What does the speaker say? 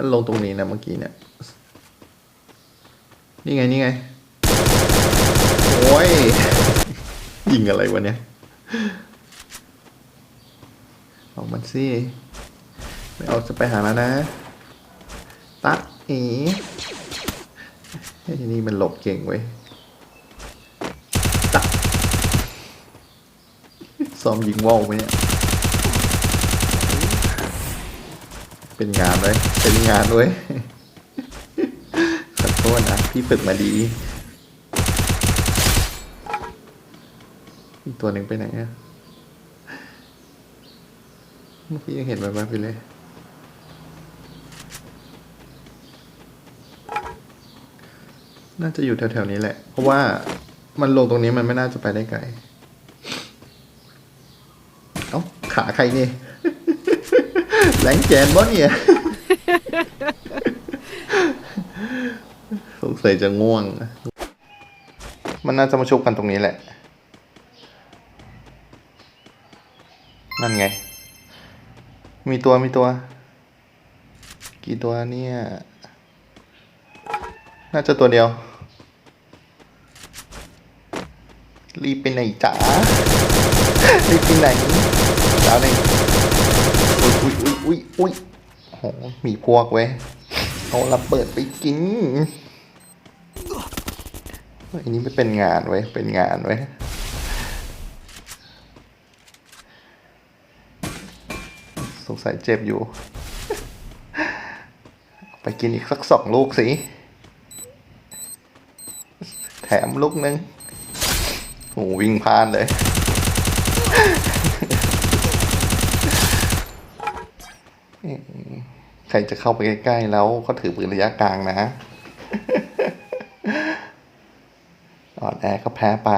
มันลงตรงนี้นะเมื่อกี้เนี่ย นี่ไงนี่ไง โอ้ย ยิงอะไรวะเนี่ยออกมันสิ ไม่เอาจะไปหาแล้วนะ ตัดอีไอ้นี่มันหลบเก่งเว้ยตัดซ้อมยิงว่าวไหมเนี่ย เป็นงานเลยเป็นงานเว้ยขอโทษนะ พี่ฝึกมาดี อีกตัวหนึ่งไปไหนอะเมื่อกี้ยังเห็นแบบๆไปเลยน่าจะอยู่แถวๆนี้แหละ เพราะว่ามันลงตรงนี้มันไม่น่าจะไปได้ไกล เอ้า ขาใครนี่ แหลงแจนบ่เนี่ยสงสัยจะง่วง มันน่าจะมาชุบกันตรงนี้แหละ นั่นไง มีตัวมีตัว กี่ตัวเนี่ย น่าจะตัวเดียว รีบไปไหนจ๋ารีบไปไหนจ๋าไหนอุ้ยอุ้ย อุ้ยอุ้ยโหมีพวกเว้ยเอาระเบิดไปกินอันนี้ไม่เป็นงานเว้ย เป็นงานเว้ย สงสัยเจ็บอยู่ ไปกินอีกสักสองลูกสิ แถมลูกนึงโหวิ่งพลานเลย ใครจะเข้าไปใกล้ๆแล้วก็ถือปืนระยะกลางนะอ่อนแอก็แพ้ไป